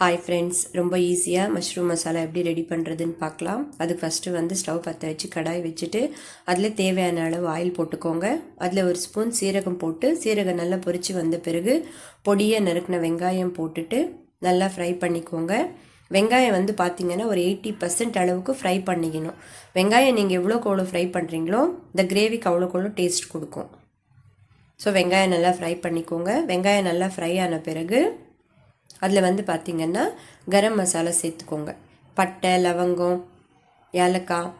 Hi friends ரொம்ப ஈஸியாக mushroom masala எப்படி ரெடி பண்ணுறதுன்னு பார்க்கலாம். அதுக்கு ஃபஸ்ட்டு வந்து ஸ்டவ் பற்ற வச்சு கடாய் வச்சுட்டு அதில் தேவையான அளவு ஆயில் போட்டுக்கோங்க. அதில் ஒரு ஸ்பூன் சீரகம் போட்டு சீரகம் நல்லா பொரித்து வந்த பிறகு பொடியை நறுக்கின வெங்காயம் போட்டுட்டு நல்லா ஃப்ரை பண்ணிக்கோங்க. வெங்காயம் வந்து பார்த்திங்கன்னா ஒரு எயிட்டி பர்சன்ட் அளவுக்கு ஃப்ரை பண்ணிக்கணும். வெங்காயம் நீங்கள் எவ்வளோக்கு எவ்வளோ ஃப்ரை பண்ணுறீங்களோ இந்த கிரேவிக்கு அவ்வளோக்கு எவ்வளோ டேஸ்ட் கொடுக்கும். ஸோ வெங்காயம் நல்லா ஃப்ரை பண்ணிக்கோங்க. வெங்காயம் நல்லா ஃப்ரை ஆன பிறகு அதில் வந்து பார்த்திங்கன்னா கரம் மசாலா சேர்த்துக்கோங்க. பட்டை லவங்கம் ஏலக்காய்.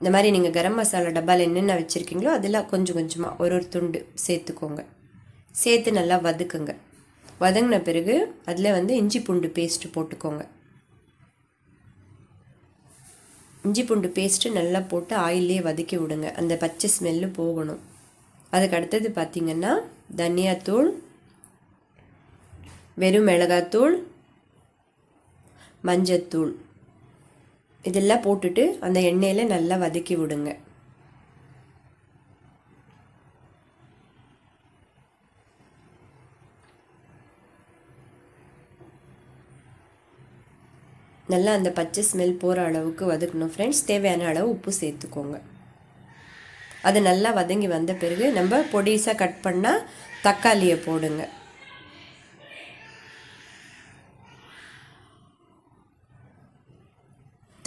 இந்த மாதிரி நீங்கள் கரம் மசாலா டப்பாவில் என்னென்ன வச்சுருக்கீங்களோ அதில் கொஞ்சம் கொஞ்சமாக ஒரு ஒரு துண்டு சேர்த்துக்கோங்க. சேர்த்து நல்லா வதக்குங்க. வதங்கின பிறகு அதில் வந்து இஞ்சி பூண்டு பேஸ்ட்டு போட்டுக்கோங்க. இஞ்சி பூண்டு பேஸ்ட்டு நல்லா போட்டு ஆயிலே வதக்கி விடுங்க. அந்த பச்சை ஸ்மெல்லு போகணும். அதுக்கு அடுத்தது பார்த்திங்கன்னா தனியாத்தூள் வெறும் மிளகாத்தூள் மஞ்சத்தூள் இதெல்லாம் போட்டுட்டு அந்த எண்ணெயில் நல்லா வதக்கி விடுங்க. நல்லா அந்த பச்சை ஸ்மெல் போகிற அளவுக்கு வதக்கணும் ஃப்ரெண்ட்ஸ் தேவையான அளவு உப்பு சேர்த்துக்கோங்க. அது நல்லா வதங்கி வந்த பிறகு நம்ம பொடிசாக கட் பண்ணால் தக்காளியை போடுங்க.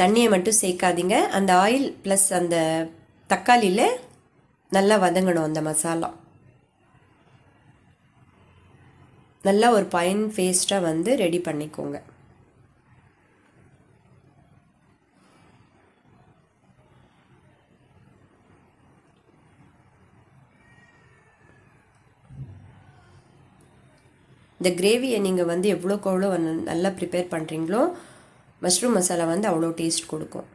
தண்ணியை மட்டும் சேர்க்காதீங்க. அந்த ஆயில் ப்ளஸ் அந்த தக்காளியில் நல்லா வதங்கணும் அந்த மசாலா. நல்லா ஒரு பயன் பேஸ்ட்டாக வந்து ரெடி பண்ணிக்கோங்க. இந்த கிரேவியை நீங்கள் வந்து எவ்வளோக்கு எவ்வளோ நல்லா ப்ரிப்பேர் பண்ணுறீங்களோ மஷ்ரூம் மசாலா வந்து அவ்வளோ டேஸ்ட் கொடுக்கும்.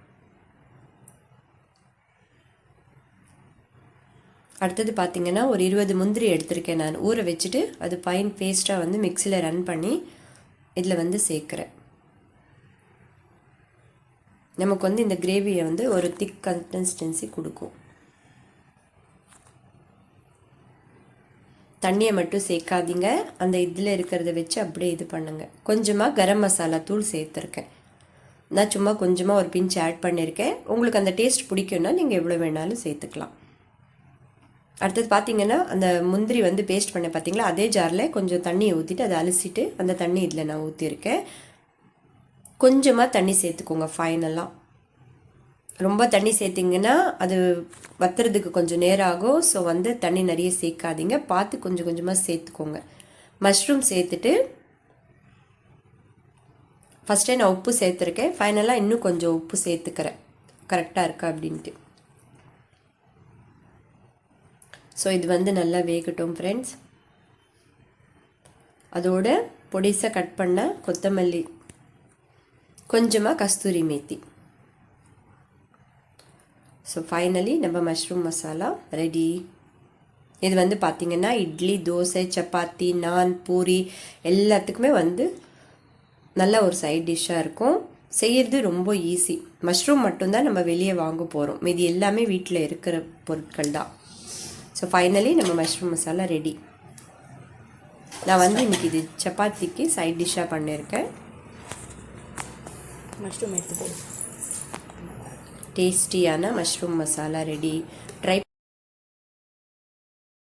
அடுத்தது பார்த்திங்கன்னா ஒரு இருபது முந்திரி எடுத்திருக்கேன் நான். ஊற வச்சுட்டு அது ஃபைன் பேஸ்ட்டாக வந்து மிக்சியில் ரன் பண்ணி இதில் வந்து சேர்க்குறேன். நமக்கு வந்து இந்த கிரேவியை வந்து ஒரு திக் கன்சிஸ்டன்சி கொடுக்கும். தண்ணியை மட்டும் சேர்க்காதீங்க. அந்த இதில் இருக்கிறத வச்சு அப்படியே இது பண்ணுங்கள் கொஞ்சமாக கரம் மசாலா தூள் சேர்த்துருக்கேன். நான் சும்மா கொஞ்சமாக ஒரு பிஞ்ச் ஆட் பண்ணியிருக்கேன் உங்களுக்கு அந்த டேஸ்ட் பிடிக்கும்னா நீங்கள் எவ்வளோ வேணாலும் சேர்த்துக்கலாம். அடுத்தது பார்த்தீங்கன்னா அந்த முந்திரி வந்து பேஸ்ட் பண்ண பார்த்தீங்களா அதே ஜாரில் கொஞ்சம் தண்ணியை ஊற்றிட்டு அதை அலசிட்டு அந்த தண்ணி இதில் நான் ஊற்றிருக்கேன் கொஞ்சமாக தண்ணி சேர்த்துக்கோங்க ஃபைனலாக ரொம்ப தண்ணி சேர்த்திங்கன்னா அது வத்துறதுக்கு கொஞ்சம் நேரம் ஆகும். ஸோ வந்து தண்ணி நிறைய சேர்க்காதீங்க. பார்த்து கொஞ்சம் கொஞ்சமாக சேர்த்துக்கோங்க. மஷ்ரூம் சேர்த்துட்டு ஃபஸ்ட்டே நான் உப்பு சேர்த்துருக்கேன். ஃபைனலாக இன்னும் கொஞ்சம் உப்பு சேர்த்துக்கிறேன். கரெக்டாக இருக்கா அப்படின்ட்டு. ஸோ இது வந்து நல்லா வேகட்டும் ஃப்ரெண்ட்ஸ் அதோட பொடிசை கட் பண்ண கொத்தமல்லி. கொஞ்சமாக கஸ்தூரி மேத்தி. ஸோ ஃபைனலி நம்ம மஷ்ரூம் மசாலா ரெடி இது வந்து பார்த்திங்கன்னா இட்லி தோசை சப்பாத்தி நான் பூரி எல்லாத்துக்குமே வந்து நல்ல ஒரு சைட் டிஷ்ஷாக இருக்கும். செய்கிறது ரொம்ப ஈஸி மஷ்ரூம் மட்டும்தான் நம்ம வெளியே வாங்க போகிறோம் மீதி எல்லாமே வீட்டில் இருக்கிற பொருட்கள் தான். ஸோ ஃபைனலி நம்ம மஷ்ரூம் மசாலா ரெடி நான் வந்து இன்றைக்கி இது சப்பாத்திக்கு சைட் டிஷ்ஷாக பண்ணியிருக்கேன் மஷ்ரூம் எடுத்து டேஸ்டியான மஷ்ரூம் மசாலா ரெடி ட்ரை